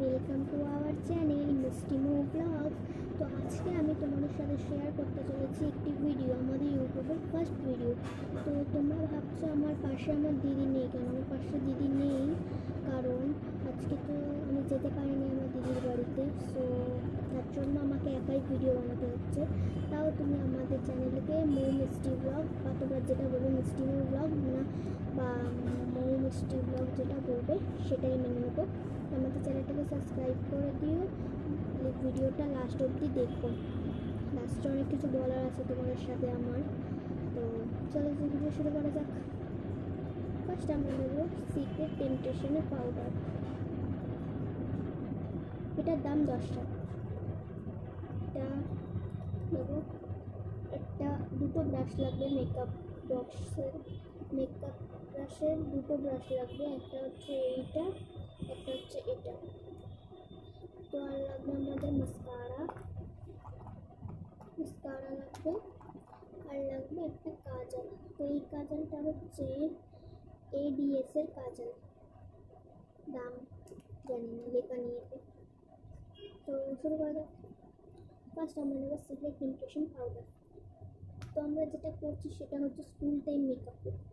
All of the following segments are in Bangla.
Welcome to our channel Mistimo blog তো আজকে আমি তোমাদের সাথে শেয়ার করতে চলেছি একটি ভিডিও আমাদের ইউটিউবের ফার্স্ট ভিডিও তো তোমরা ভাবছ আমার পাশে আমার দিদি নেই কেন? আমার পাশে দিদি নেই কারণ আজকে তো আমি যেতে পারিনি আমার দিদির বাড়িতে। সো তার জন্য আমাকে একাই ভিডিও বানাতে হচ্ছে। তাও তুমি আমাদের চ্যানেলকে মৌ মিষ্টি ব্লগ বা তোমরা যেটা বলবে মিষ্টি মৌ ব্লগ না, বা মৌ মিষ্টি ব্লগ যেটা সেটাই মেনে নেব। আমাদের চ্যানেলটাকে সাবস্ক্রাইব করে দিও। ভিডিওটা লাস্ট অবধি দেখো। লাস্টে অনেক কিছু বলার আছে তোমাদের সাথে আমার। তো চলো যে ভিডিও শুরু করা যাক। ফার্স্ট আমরা নেব সিক্রেট টেম্পটেশনের পাউডার এটার দাম দশ টাকা। এটা নেব। একটা, দুটো ব্রাশ লাগবে মেকআপ বক্সের মেকআপ ব্রাশের দুটো ব্রাশ লাগবে, একটা হচ্ছে এইটা, একটা হচ্ছে এটা। তো আর লাগবে আমাদের মাস্কারা মাস্কারা লাগবে, আর লাগবে একটা কাজল। তো এই কাজলটা হচ্ছে এডিএস এর কাজল। দাম জানি না, লেখা নিয়েছে তো শুরু করা যাক ফার্স্ট আমরা নেব সিক্রেট ইমপ্রেশন পাউডার তো আমরা যেটা করছি সেটা হচ্ছে স্কুল টাইম মেকআপ তোমাদের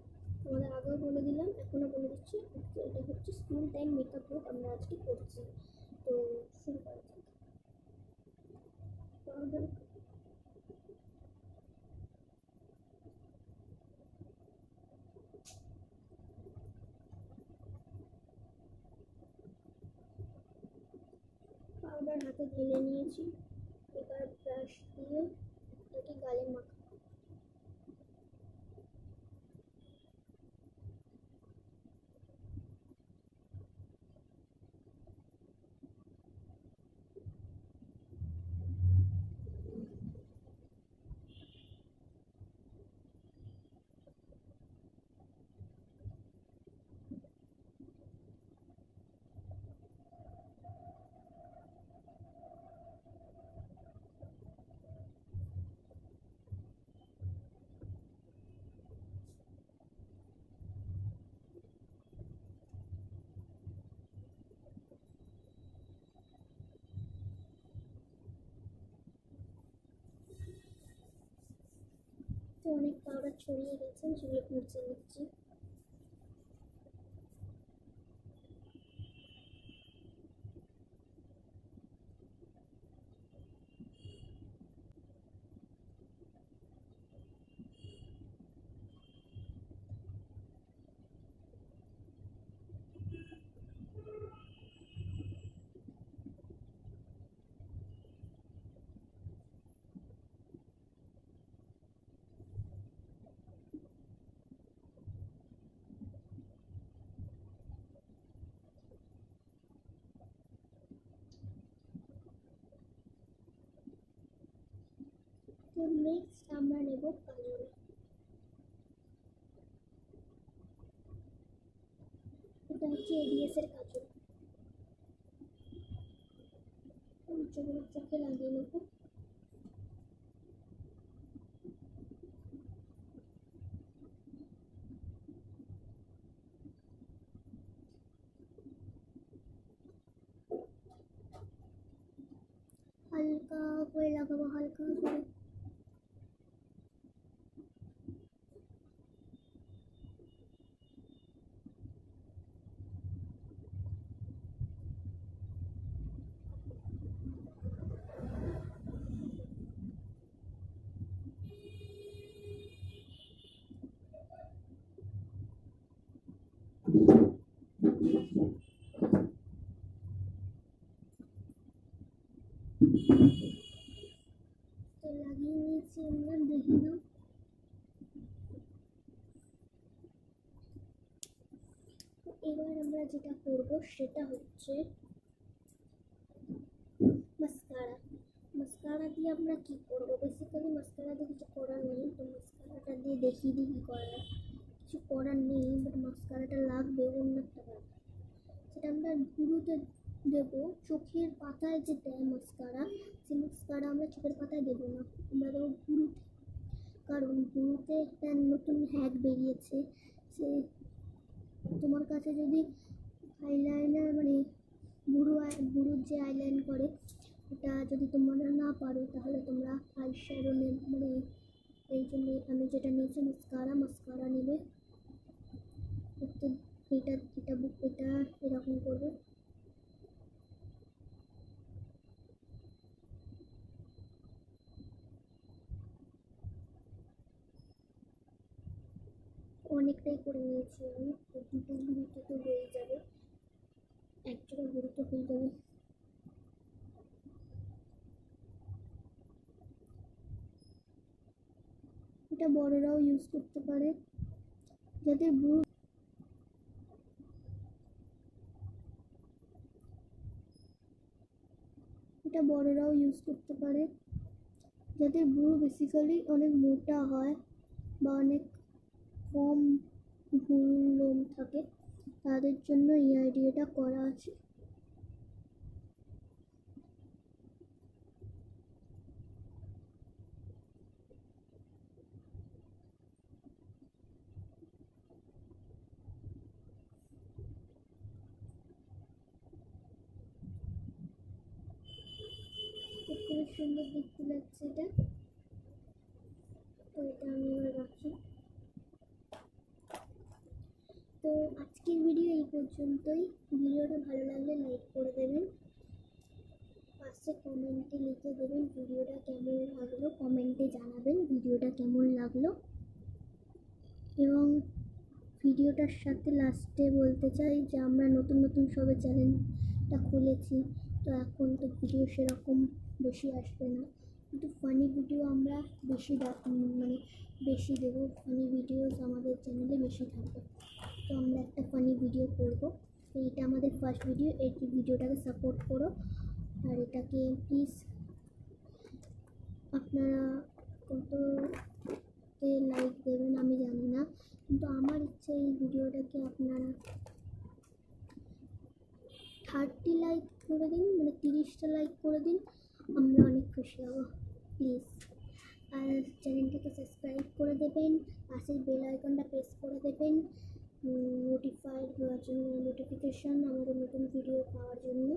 আগেও বলে দিলাম এখনও বলে দিচ্ছি তো এটা হচ্ছে স্কুল টাইম মেকআপ লুক আমরা আজকে করছি। তো শুরু করা যাক। পাউডার পাউডার হাতে ঢেলে নিয়েছি। এবার ব্রাশ দিয়ে এটাকে গালে মাখা তো অনেক পাউডার ছড়িয়ে গেছে সেগুলো মুছে নিচ্ছি। তো নেক্সট আমরা নেব কাজল এটা হচ্ছে এডিএস এর কাজল চোখে চোখে লাগিয়ে নেব হালকা করে লাগাবো হালকা করে এবার আমরা যেটা করব সেটা হচ্ছে মাস্কারা। মাস্কারা দিয়ে আমরা কি করব? বেসিক্যালি মাস্কারা দিয়ে কিছু করার নেই তো মাস্কারাটা দিয়ে দেখিয়ে দিই কী করা কিছু করার নেই বাট মাস্কারাটা লাগবে অন্য একটা সেটা আমরা ভুরুতে দেবো। চোখের পাতায় যে দেয় মাস্কারা সেই মাস্কারা আমরা চোখের পাতায় দেবো না। আমরা দেবো ভুরুতে কারণ ভুরুতে একটা নতুন হ্যাক বেরিয়েছে। সে তোমার কাছে যদি আইলাইনার মানে ভুরু বুড়োর যে আইলাইন করে, ওটা যদি তোমরা না পারো, তাহলে তোমরা আই শ্যাডো মানে এই জন্য আমি যেটা নিয়েছি মাস্কারা মাস্কারা নেবে। এটা এটা এটা এরকম করবে। অনেকটাই করে নিয়েছি আমি। দুটো মিনিটে তো হয়ে যাবে। এক জায়গায় গুরুত্ব হয়ে যাবে। এটা বড়রাও ইউজ করতে পারে। যাদের বুড়ো এটা বড়রাও ইউজ করতে পারে। যাদের বুড়ো বেসিক্যালি অনেক মোটা হয় বা অনেক কম ভুল লোম থাকে, তাদের জন্য এই আইডিয়াটা করা আছে। সুন্দর দেখতে লাগছে এটা। তো এটা আমি এবার রাখি তো আজকের ভিডিও এই পর্যন্তই ভিডিওটা ভালো লাগলে লাইক করে দেবেন। পাশে কমেন্টে লিখে দেবেন ভিডিওটা কেমন লাগল। কমেন্টে জানাবেন ভিডিওটা কেমন লাগল। এবং ভিডিওটার সাথে লাস্টে বলতে চাই যে, আমরা নতুন নতুন সবে চ্যানেলটা খুলেছি। তো এখন তো ভিডিও সেরকম বেশি আসবে না। কিন্তু ফানি ভিডিও আমরা বেশি মানে বেশি দেবো। ফানি ভিডিওস আমাদের চ্যানেলে বেশি থাকবে। তো আমরা একটা ফানি ভিডিও করব। তো এটা আমাদের ফার্স্ট ভিডিও এই ভিডিওটাকে সাপোর্ট করো। আর এটাকে প্লিজ আপনারা কততে লাইক দেবেন আমি জানি না। কিন্তু আমার ইচ্ছে এই ভিডিওটাকে আপনারা থার্টি লাইক করে দিন মানে তিরিশটা লাইক করে দিন, আমরা অনেক খুশি হব। প্লিজ আর চ্যানেলটাকে সাবস্ক্রাইব করে দেবেন, পাশের বেল আইকনটা প্রেস করে দেবেন নোটিফাইড হওয়ার জন্য নোটিফিকেশান আমাদের নতুন ভিডিও পাওয়ার জন্য।